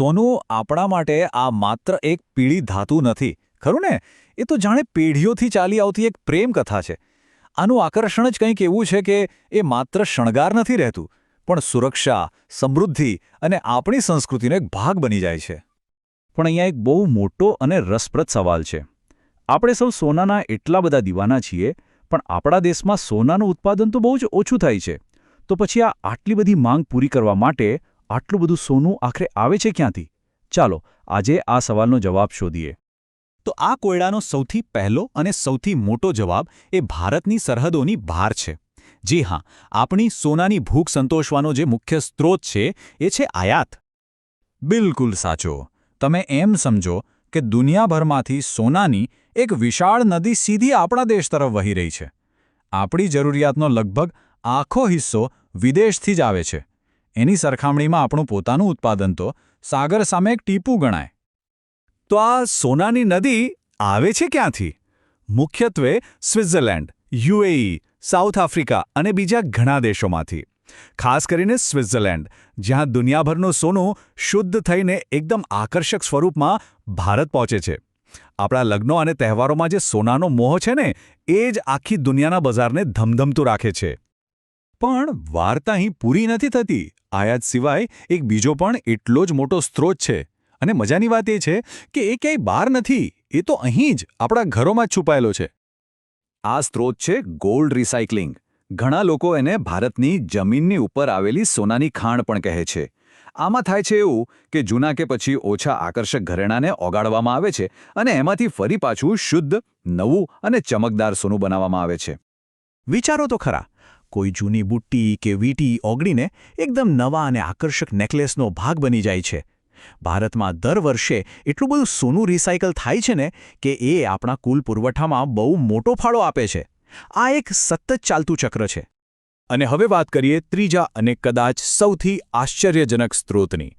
સોનું આપણા માટે આ માત્ર એક પીળી ધાતુ નથી, ખરું ને? એ તો જાણે પેઢીઓથી ચાલી આવતી એક પ્રેમ કથા છે. આનું આકર્ષણ જ કંઈક એવું છે કે એ માત્ર શણગાર નથી રહેતું, પણ સુરક્ષા, સમૃદ્ધિ અને આપણી સંસ્કૃતિનો એક ભાગ બની જાય છે. પણ અહીંયા એક બહુ મોટો અને રસપ્રદ સવાલ છે. આપણે સૌ સોનાના એટલા બધા દીવાના છીએ, પણ આપણા દેશમાં સોનાનું ઉત્પાદન તો બહુ જ ઓછું થાય છે. તો પછી આ આટલી બધી માંગ પૂરી કરવા માટે આટલું બધું સોનું આખરે આવે છે ક્યાંથી? ચાલો, આજે આ સવાલનો જવાબ શોધીએ. તો આ કોયડાનો સૌથી પહેલો અને સૌથી મોટો જવાબ એ ભારતની સરહદોની બહાર છે. જી હા, આપણી સોનાની ભૂખ સંતોષવાનો જે મુખ્ય સ્ત્રોત છે, એ છે આયાત. બિલકુલ સાચો. તમે એમ સમજો કે દુનિયાભરમાંથી સોનાની એક વિશાળ નદી સીધી આપણા દેશ તરફ વહી રહી છે. આપણી જરૂરિયાતનો લગભગ આખો હિસ્સો વિદેશથી જ આવે છે. એની સરખામણીમાં આપણું પોતાનું ઉત્પાદન તો સાગર સામે એક ટીપું ગણાય. તો આ સોનાની નદી આવે છે ક્યાંથી? મુખ્યત્વે સ્વિટ્ઝરલેન્ડ, યુએઈ, સાઉથ આફ્રિકા અને બીજા ઘણા દેશોમાંથી. ખાસ કરીને સ્વિટ્ઝરલેન્ડ, જ્યાં દુનિયાભરનું સોનું શુદ્ધ થઈને એકદમ આકર્ષક સ્વરૂપમાં ભારત પહોંચે છે. આપણા લગ્નો અને તહેવારોમાં જે સોનાનો મોહ છે ને, એ જ આખી દુનિયાના બજારને ધમધમતું રાખે છે. પણ વાર્તા અહીં પૂરી નથી થતી. આયાત સિવાય એક બીજો પણ એટલો જ મોટો સ્ત્રોત છે. અને મજાની વાત એ છે કે એ ક્યાંય બહાર નથી. એ તો અહીં જ, આપણા ઘરોમાં જ છુપાયેલો છે. આ સ્ત્રોત છે ગોલ્ડ રિસાયકલિંગ. ઘણા લોકો એને ભારતની જમીનની ઉપર આવેલી સોનાની ખાણ પણ કહે છે. આમાં થાય છે એવું કે જૂના કે પછી ઓછા આકર્ષક ઘરેણાને ઓગાળવામાં આવે છે અને એમાંથી ફરી પાછું શુદ્ધ, નવું અને ચમકદાર સોનું બનાવવામાં આવે છે. વિચારો તો ખરા કોઈ જૂની બુટ્ટી કે વીટી ઓગળીને એકદમ નવા અને આકર્ષક નેકલેસનો ભાગ બની જાય છે. ભારતમાં દર વર્ષે એટલું બધું સોનું રિસાયકલ થાય છે ને કે એ આપણા કુલ પુરવઠામાં બહુ મોટો ફાળો આપે છે. આ એક સતત ચાલતું ચક્ર છે. અને હવે વાત કરીએ ત્રીજા અને કદાચ સૌથી આશ્ચર્યજનક સ્ત્રોતની.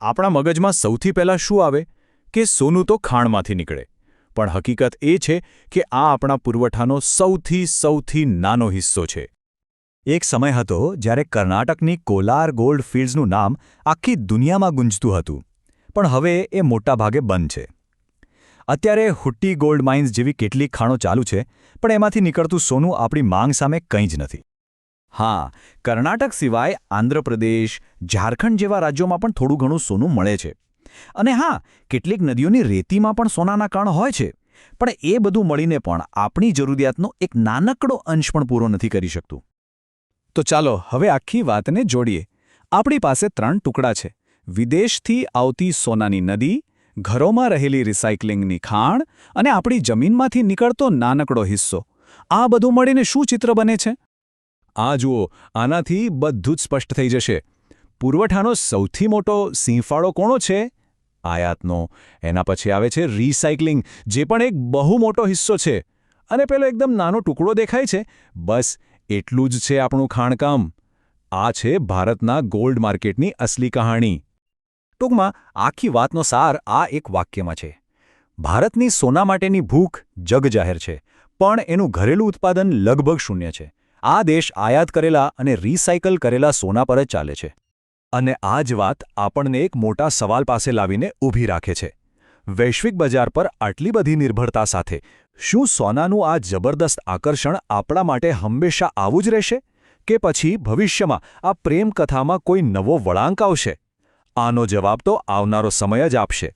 આપણા મગજમાં સૌથી પહેલાં શું આવે? કે સોનું તો ખાણમાંથી નીકળે. પણ હકીકત એ છે કે આ આપણા પુરવઠાનો સૌથી સૌથી નાનો હિસ્સો છે. એક સમય હતો જ્યારે કર્ણાટકની કોલાર ગોલ્ડ ફિલ્ડ્સનું નામ આખી દુનિયામાં ગુંજતું હતું, પણ હવે એ મોટાભાગે બંધ છે. અત્યારે હુટ્ટી ગોલ્ડ માઇન્સ જેવી કેટલીક ખાણો ચાલુ છે, પણ એમાંથી નીકળતું સોનું આપણી માંગ સામે કંઈ જ નથી. હા, કર્ણાટક સિવાય આંધ્રપ્રદેશ, ઝારખંડ જેવા રાજ્યોમાં પણ થોડું ઘણું સોનું મળે છે. અને હા, કેટલીક નદીઓની રેતીમાં પણ સોનાના કણ હોય છે, પણ એ બધું મળીને પણ આપણી જરૂરિયાતનો એક નાનકડો અંશ પણ પૂરો નથી કરી શકતું. તો ચાલો હવે આખી વાતને જોડીએ. આપણી પાસે ત્રણ ટુકડા છે. વિદેશથી આવતી સોનાની નદી, ઘરોમાં રહેલી રિસાયકલિંગની ખાણ અને આપણી જમીનમાંથી નીકળતો નાનકડો હિસ્સો. આ બધું મળીને શું ચિત્ર બને છે? આ જુઓ, આનાથી બધું જ સ્પષ્ટ થઈ જશે. પુરવઠાનો સૌથી મોટો સિંહફાળો કોણો છે? આયાતનો. એના પછી આવે છે રિસાયકલિંગ, જે પણ એક બહુ મોટો હિસ્સો છે. અને પેલો એકદમ નાનો ટુકડો દેખાય છે. બસ એટલું જ છે આપણું ખાણકામ. આ છે ભારતના ગોલ્ડ માર્કેટની અસલી કહાણી. ટૂંકમાં, આખી વાતનો સાર આ એક વાક્યમાં છે. ભારતની સોના માટેની ભૂખ જગજાહેર છે, પણ એનું ઘરેલું ઉત્પાદન લગભગ શૂન્ય છે. આ દેશ આયાત કરેલા અને રિસાયકલ કરેલા સોના પર જ ચાલે છે. અને આ જ વાત આપણને એક મોટા સવાલ પાસે લાવીને ઊભી રાખે છે. વૈશ્વિક બજાર પર આટલી બધી નિર્ભરતા સાથે શું સોનાનું આ જબરદસ્ત આકર્ષણ આપણા માટે હંમેશા આવું જ રહેશે? કે પછી ભવિષ્યમાં આ પ્રેમ કથામાં કોઈ નવો વળાંક આવશે? આનો જવાબ તો આવનારો સમય જ આપશે.